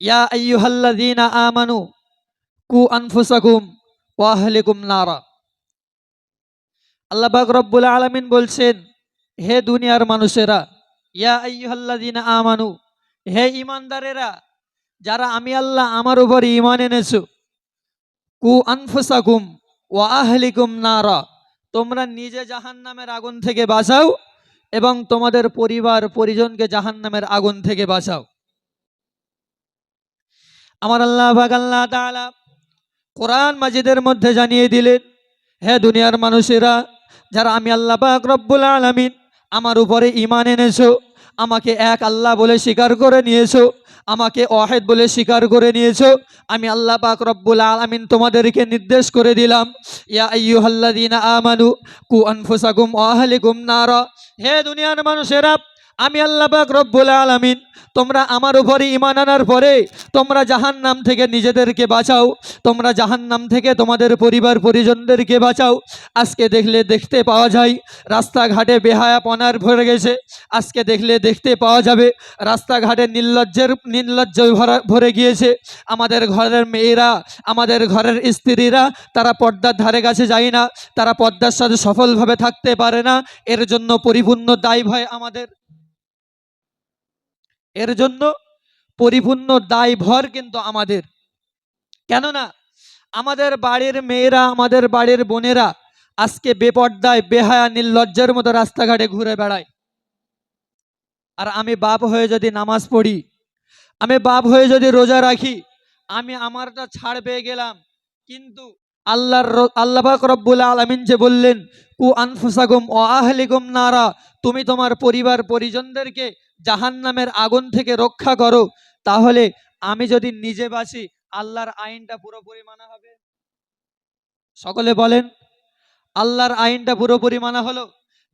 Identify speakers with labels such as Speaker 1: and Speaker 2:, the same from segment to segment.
Speaker 1: ইয়া আইয়ুহাল্লাযীনা আমানু, কু আনফুসাকুম ওয়া আহলিকুম নারা। আল্লাহ পাক রব্বুল আলামিন বলছেন, হে দুনিয়ার মানুষেরা, ইয়া আইয়ুহাল্লাযীনা আমানু, হে ঈমানদারেরা, যারা আমি আল্লাহ আমার উপর ঈমান এনেছো, কু আনফুসাকুম ওয়া আহলিকুম নারা, তোমরা নিজে জাহান্নামের আগুন থেকে বাঁচাও এবং তোমাদের পরিবার পরিজনকে জাহান্নামের আগুন থেকে বাঁচাও। আমার আল্লাহ পাক আল্লাহ তাআলা কোরআন মাজিদের মধ্যে জানিয়ে দিলেন, হে দুনিয়ার মানুষেরা, যারা আমি আল্লাহ পাক রব্বুল আলামিন আমার উপরে ইমান এনেছো, আমাকে এক আল্লাহ বলে স্বীকার করে নিয়েছো, আমাকে ওয়াহেদ বলে স্বীকার করে নিয়েছো, আমি আল্লাহ পাক রব্বুল আলামিন তোমাদেরকে নির্দেশ করে দিলাম, ইয়া আইয়ুহাল্লাযীনা আমানু কু আনফুসাকুম ওয়া আহলিকুম নারা। হে দুনিয়ার মানুষেরা আমি আল্লাহ পাক রব্বুল আলামিন, তোমরা আমার উপরে ঈমান আনার পরে তোমরা জাহান্নাম থেকে নিজেদেরকে বাঁচাও, তোমরা জাহান্নাম থেকে তোমাদের পরিবার পরিজনদেরকে বাঁচাও। আজকে দেখলে দেখতে পাওয়া যায়, রাস্তাঘাটে বেহায়াপনার ভরে গেছে। আজকে দেখলে দেখতে পাওয়া যাবে, রাস্তাঘাটে নির্লজ্জের, নির্লজ্জ ভরা, ভরে গিয়েছে। আমাদের ঘরের মেয়েরা, আমাদের ঘরের স্ত্রীরা, তারা পর্দার ধারে কাছে যায় না, তারা পর্দার সাথে সফলভাবে থাকতে পারে না। এর জন্য পরিপূর্ণ দায় ভয় আমাদের। এর জন্য পরিপূর্ণ দায়ভর কিন্তু আমাদের। কেননা আমাদের বাড়ির মেয়েরা, আমাদের বাড়ির বোনেরা আজকে বেপর্দায়, বেহায়া, নির্লজ্জের মতো রাস্তাঘাটে ঘুরে বেড়ায়। আর আমি বাপ হয়ে যদি নামাজ পড়ি, আমি বাপ হয়ে যদি রোজা রাখি, আমি আমারটা ছাড় পেয়ে গেলাম। কিন্তু আল্লাহর র- আল্লাহ রব্বুল আলামিন যে বললেন, কু আনফুসাকুম ও আহলিকুম নারা তুমি তোমার পরিবার, পরিজনদেরকে জাহান্নামের আগুন থেকে রক্ষা করো। তাহলে আমি যদি নিজে বাঁচি, আল্লাহর আইনটা পুরোপুরি মানা হবে? সকলে বলেন, আল্লাহর আইনটা পুরোপুরি মানা হলো।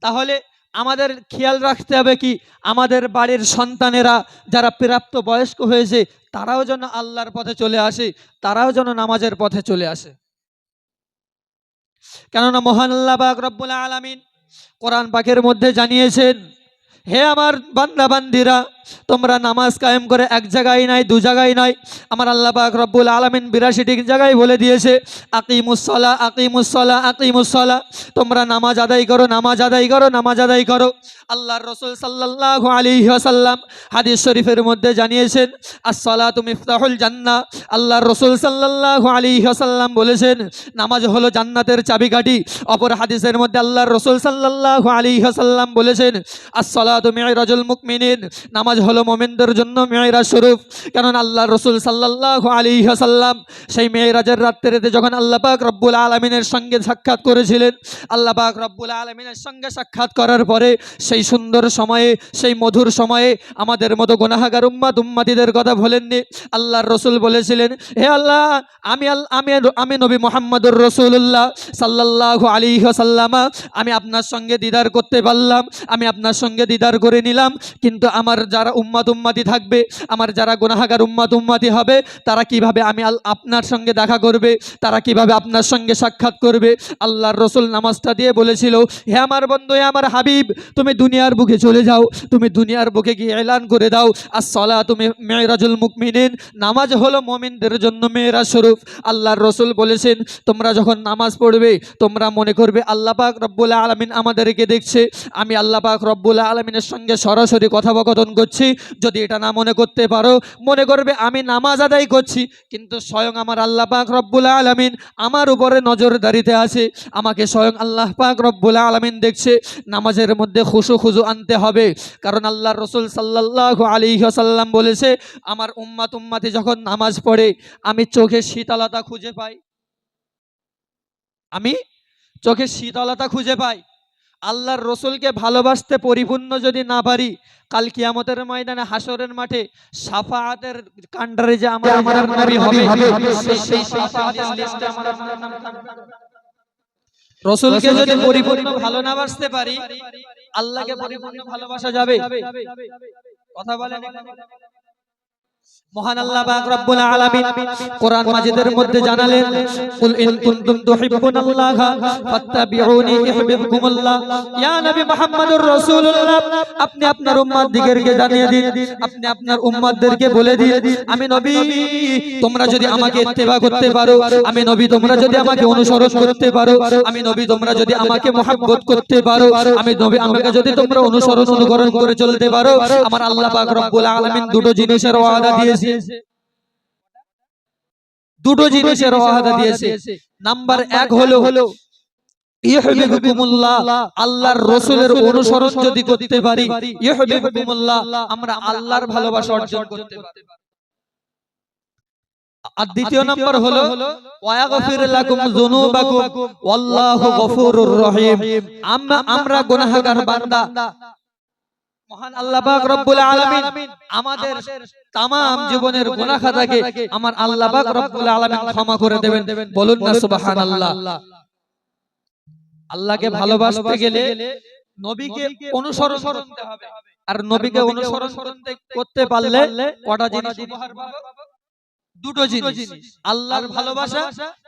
Speaker 1: তাহলে আমাদের খেয়াল রাখতে হবে কি, আমাদের বাড়ির সন্তানেরা যারা প্রাপ্ত বয়স্ক হয়েছে, তারাও যেন আল্লাহর পথে চলে আসে, তারাও যেন নামাজের পথে চলে আসে। কেননা মহান আল্লাহ রব্বুল আলামিন কোরআন পাকের মধ্যে জানিয়েছেন হে আমার বান্দা বান্দিরা তোমরা নামাজ কায়েম করে এক জায়গায় নাই, দু জায়গায় নয় আমার আল্লাহ পাক রব্বুল আলামিন বিরাশিটি জায়গায় বলে দিয়েছে আকিমুসলা আকিমুসলা আকিমুসলা তোমরা নামাজ আদায় করো, নামাজ আদায় করো, নামাজ আদায় করো। আল্লাহর রসুল সাল্লাল্লাহু আলাইহি ওয়াসাল্লাম হাদিস শরীফের মধ্যে জানিয়েছেন, আসসালাতু মিফতাহুল জান্না আল্লাহর রসুল সাল্লাল্লাহু আলাইহি ওয়াসাল্লাম বলেছেন, নামাজ হলো জান্নাতের চাবিকাঠি। অপর হাদিসের মধ্যে আল্লাহর রসুল সাল্লাল্লাহু আলাইহি ওয়াসাল্লাম বলেছেন, আসসালাতু মিরাজুল মুকমিনিন নামাজ হলো মোমেনদের জন্য মেয়েরা স্বরূপ। কারণ আল্লাহ রসুল সাল্লাল্লাহু আলাইহি ওয়াসাল্লাম সেই মেয়েরাজের রাত্রিতে যখন আল্লাহ পাক রব্বুল আলমিনের সঙ্গে সাক্ষাৎ করেছিলেন, আল্লাহ পাক রব্বুল আলমিনের সঙ্গে সাক্ষাৎ করার পরে সেই সুন্দর সময়ে, সেই মধুর সময়ে আমাদের মতো গুনাহাগার উম্মাত উম্মাতিদের কথা বলেননি আল্লাহর রসুল বলেছিলেন, হে আল্লাহ, আমি আমি আমি নবী মোহাম্মদুর রসুল্লাহ সাল্লাল্লাহু আলাইহি ওয়াসাল্লামা, আমি আপনার সঙ্গে দিদার করতে পারলাম, আমি আপনার সঙ্গে দিদার করে নিলাম, কিন্তু আমার যারা উম্মাদ উম্মাদি থাকবে, আমার যারা গোনাহাগার উম্মাদ উম্মাদি হবে, তারা কীভাবে আমি আপনার সঙ্গে দেখা করবে, তারা কীভাবে আপনার সঙ্গে সাক্ষাৎ করবে? আল্লাহর রসুল নামাজটা দিয়ে বলেছিল, হে আমার বন্ধু, হে আমার হাবিব, তুমি দুনিয়ার বুকে চলে যাও, তুমি দুনিয়ার বুকে গিয়ে এলান করে দাও। আর সলা তুমি মেয়েরাজুল মুকমিনিন নামাজ হলো মমিনদের জন্য মেয়েরা স্বরূপ। আল্লাহর রসুল বলেছেন, তোমরা যখন নামাজ পড়বে, তোমরা মনে করবে আল্লাহ পাক রব্বুল আলমিন আমাদেরকে দেখছে। আমি আল্লাহ পাক রব্বুল আলমিনের সঙ্গে সরাসরি কথোপকথন করছি। যদি এটা না মনে করতে পারো, মনে করবে আমি নামাজ আদায় করছি, কিন্তু স্বয়ং আমার আল্লাহ পাক রব্বুল আলমিন আমার উপরে নজরদারিতে আছে, আমাকে স্বয়ং আল্লাহ পাক রব্বুল আলমিন দেখছে, নামাজের মধ্যে খুশু খুজু আনতে হবে, কারণ আল্লাহ রসুল সাল্লাহ আলী সাল্লাম বলেছে, আমার উম্মাত উম্মাতে যখন নামাজ পড়ে, আমি চোখে শীতলতা খুঁজে পাই। আমি চোখে শীতলতা খুঁজে পাই। আল্লাহর রসুলকে ভালোবাসতে পরিপূর্ণ যদি না পারি কাল কিয়ামতের ময়দানে হাসরের মাঠে সাফায়াতের কান্ডারে যে আমার আমার নবী হবে সেই- সেই লিস্টে আমার আপনার নাম রসুলকে যদি পরিপূর্ণ ভালো না বাসতে পারি আল্লাহকে পরিপূর্ণ ভালোবাসা যাবে। কথা বলেন। আপনি আপনার উম্মতদিগেরকে জানিয়ে দিন, আপনি আপনার উম্মতদেরকে বলে দিন, আমি নবী, তোমরা যদি আমাকে ইত্তেবা করতে পারো, আমি নবী, তোমরা যদি আমাকে অনুসরণ করতে পারো, আমি নবী, তোমরা যদি আমাকে মহব্বত করতে পারো, আমি নবী, আমাকে যদি তোমরা অনুসরণ অনুকরণ করে চলতে পারো। আমার আল্লাহ পাক রব্বুল আলামিন দুটো জিনিসের ওয়াদা দিয়েছে। দুটো জিনিসের ওয়াদা দিয়েছে। নাম্বার এক হলো হলো আল্লাহর রাসূলের অনুসরণ যদি করতে পারি আমরা আল্লাহর ভালোবাসা অর্জন করতে পারি। আর দ্বিতীয় নাম্বার হলো আমরা গুনাহগার বান্দা। আল্লাহকে ভালোবাসতে গেলে নবীকে অনুসরণ করতে হবে। আর নবীকে অনুসরণ করতে পারলে কটা জিনিস দুটো জিনিস। আল্লাহর ভালোবাসা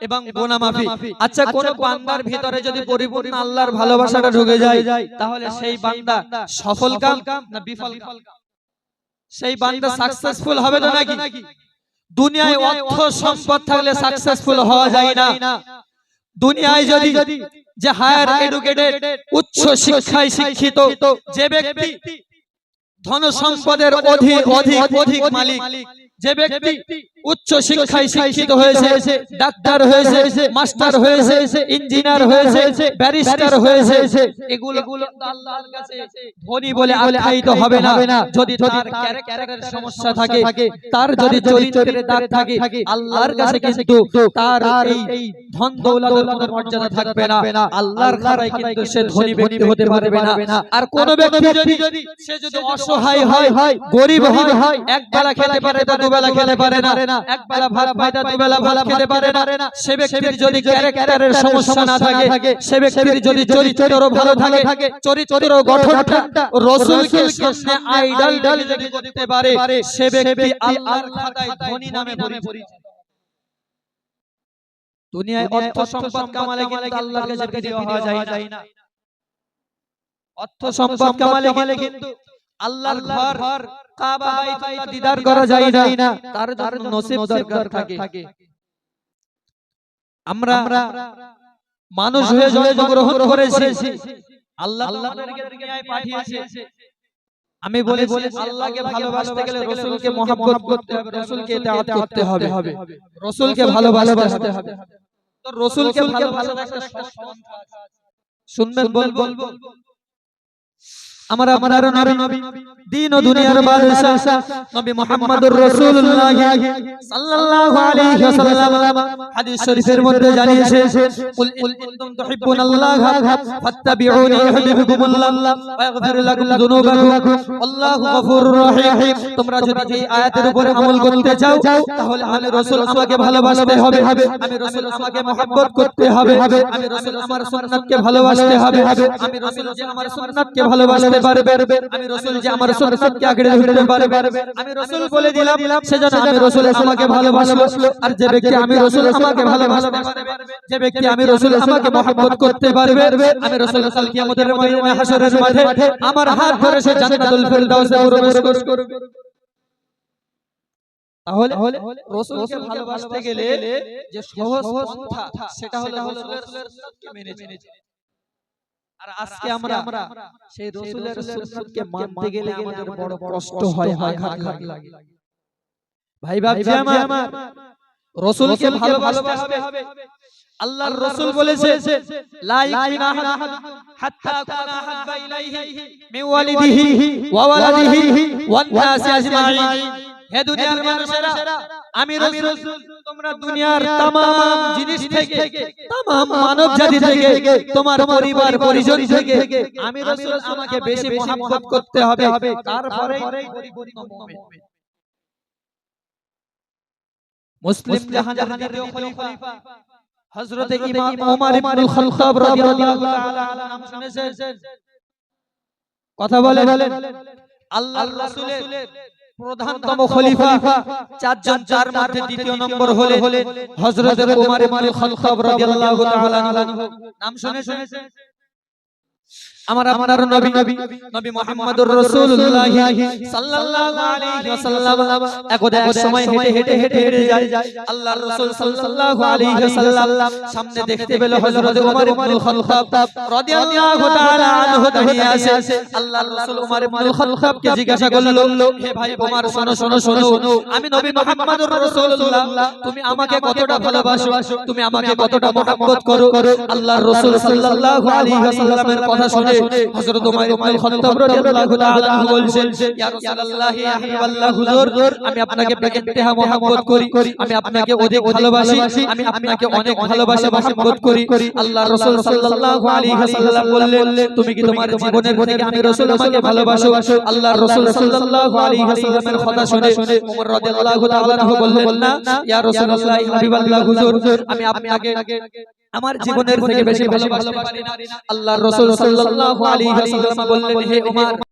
Speaker 1: এবং গুনাহ মাফি আচ্ছা কোন বান্দার ভিতরে যদি পরিপূর্ণ আল্লাহর ভালোবাসাটা ঢুকে যায় তাহলে সেই বান্দা সফল কাম না বিফল কাম? সেই বান্দা সাকসেসফুল হবে তো নাকি? দুনিয়ায় অর্থ সম্পদ থাকলে সাকসেসফুল হওয়া যায় না। দুনিয়ায় যদি যে হায়ার এডুকেটেড উচ্চ শিক্ষায় শিক্ষিত যে ব্যক্তি ধন সম্পদের অধিক অধিক অধিক মালিক যে ব্যক্তি উচ্চ শিক্ষায় শিক্ষিত হয়েছে ডাক্তার হয়েছে মাস্টার হয়েছে ইঞ্জিনিয়ার হয়েছে ব্যারিস্টার হয়েছে। এগুলো আল্লাহর কাছে ধনী বলে আখ্যায়িত হবে না। যদি তার ক্যারেক্টারের সমস্যা থাকে তার যদি চরিত্রের দাগ থাকে আল্লাহর কাছে কিন্তু তার এই ধন দৌলতের মর্যাদা থাকবে না। আল্লাহর কিন্তু সে ধনী ব্যক্তি হতে পারবে না। আর কোন ব্যক্তি যদি সে যদি অসহায় হয় গরিব হয় এক বেলা খেতে পারে তো দুবেলা খেতে পারে না এক বেলা ভাত খায় তো দুবেলা ভাত খেতে পারে না। সে ব্যক্তির যদি ক্যারেক্টারের সমস্যা না থাকে সে ব্যক্তির যদি চরিত্র ভালো থাকে চরিত্র গঠনটা রাসূলকে সামনে আইডল যদি করতে পারে সে ব্যক্তি আল্লাহর খাতায় ধনী নামে পরিচিত। দুনিয়ায় অর্থ সম্পদ কামালে কিন্তু আল্লাহর কাছে বিধি হওয়া যায় না। অর্থ সম্পদ কামালে কিন্তু আল্লাহর ঘর কাবা বাইতুল্লাহ দিদার করা যায় না। তার জন্য নসিব দরকার থাকে। আমরা মানুষ হয়ে জন্মগ্রহণ করেছি। আল্লাহ পাঠিয়েছে। আমি বলে বলে আল্লাহকে ভালোবাসতে গেলে রাসূলকে মহব্বত করতে হবে রাসূলকে ইতাআত করতে হবে। রাসূলকে ভালোবাসতে হবে। তো রাসূলকে ভালোবাসার একটা আছে। শুনবেন বলব? আমার নবী, দিন ও দুনিয়ার বাদশা নবী মুহাম্মদুর রাসূলুল্লাহ সাল্লাল্লাহু আলাইহি ওয়াসাল্লাম হাদিস শরীফের মধ্যে কুল ইন কুনতুম তুহিব্বুনাল্লাহ ফাত্তাবিউনি ইউহিব্বুকুমুল্লাহ ওয়া ইয়াগফির লাকুম যুনুবাকুম, আল্লাহু গফুরুর তোমরা যদি এই আয়াতের উপরে আমল করতে চাও, তাহলে আমি রাসূল ভালোবাসতে হবে, আমি রাসূল করতে হবে, আমি রাসূল আমার সুন্নাতকে ভালোবাসতে হবে, আমি রাসূল আমার সুন্নাতকে ভালোবাসতে পারবে। আমি রাসূল যে আমার সুন্নাতকে আঁকড়ে ধরতে পারবে। আমি রাসূল বলে দিলাম সেজন্য আমি রাসূল আমাকে ভালোবাসবো আর যে ব্যক্তি আমি রাসূল আমাকে ভালোবাসতে পারবে যে ব্যক্তি আমি রাসূল আমাকে মহব্বত করতে পারবে। আমি রাসূল কাল কিয়ামতের ময়দানে হাশরের মাঠে আমার হাত ধরে সে জান্নাতুল ফেরদাউসে প্রবেশ করবে। তাহলে রাসূলকে ভালোবাসতে গেলে যে সহজ পন্থা সেটা হলো রাসূলের সুন্নাতকে মেনে চলা। আর আজকে আমরা সেই রাসূলের সুন্নাতকে মানতে গেলে আমাদের বড় কষ্ট হয় আঘাত লাগে। ভাই ভাবছি আমার রাসূলকে ভালোবাসতে হবে। আল্লাহর রাসূল বলেছে লা ইলাহা হাত্তা কুনা হাব্বা ইলাইহি মিন ওয়ালিদিহি ওয়া ওয়ালাদিহি ওয়ান নাসি আজমাইন। হে দুনিয়ার মানুষেরা আমি রাসূল তোমরা দুনিয়ার तमाम জিনিস থেকে तमाम মানব জাতি থেকে তোমার পরিবার পরিজন থেকে আমি রাসূল আমাকে বেশি মহব্বত করতে হবে তারপরেই পরিপূর্ণ মুমিন মুসলিম জাহান জাহানের খলিফা হযরত ইমাম ওমর ইবনে খাত্তাব রাদিয়াল্লাহু তাআলা নাম শুনেছেন কথা বলে আল্লাহর রাসূলের প্রধানতম খলিফা চারজন চার মধ্যে দ্বিতীয় নম্বর হলে হলে হযরত ওমর ইবনে খাত্তাব রাদিয়াল্লাহু তাআলা আনহু। নাম শুনেছেন। আমার আপনার নবী নবী নবী মুহাম্মদুর রাসূলুল্লাহ সাল্লাল্লাহু আলাইহি ওয়াসাল্লাম। এক সময় যায় আল্লাহর রাসূল সাল্লাল্লাহু আলাইহি ওয়াসাল্লাম। সামনে দেখতে পেল হযরত ওমর ইবনে রাদিয়াল্লাহু তাআলা আনহু দাঁড়িয়ে আছে। আল্লাহর রাসূল ওমর ইবনে জিজ্ঞাসা হে ভাই ওমর শোনো শোনো শোনো, আমি নবী রাসূলুল্লাহ। তুমি আমাকে কতটা ভালোবাসো, তুমি আমাকে কতটা মহব্বত করো। আল্লাহর রাসূল সাল্লাল্লাহু আলাইহি ওয়াসাল্লামের কথা শুনে হযরত ওমর ইবনে খাত্তাব রাদিয়াল্লাহু তাআলা বলছেন ইয়া রাসূলুল্লাহ ইয়া হাবিবাল্লাহ হুজুর আমি আপনাকে করি আমি আপনাকে অধিক ভালোবাসি আমি আপনাকে অনেক ভালোবাসি করি আল্লাহর রাসূল সাল্লাল্লাহু আলাইহি ওয়াসাল্লাম বললেন তুমি কি তোমার জীবনের থেকে আমি রাসূল আমাকে ভালোবাসো আল্লাহর রাসূল সাল্লাল্লাহু আলাইহি ওয়াসাল্লামের কথা শুনে ওমর রাদিয়াল্লাহু তাআলা বললেন না ইয়া রাসূলুল্লাহ হাবিবাল্লাহ হুজুর আমি আপনাকে আমার জীবনের থেকে বেশি ভালোবাসতে পারি না। আল্লাহর রাসূল সাল্লাল্লাহু আলাইহি ওয়াসাল্লাম বললেন হে ওমর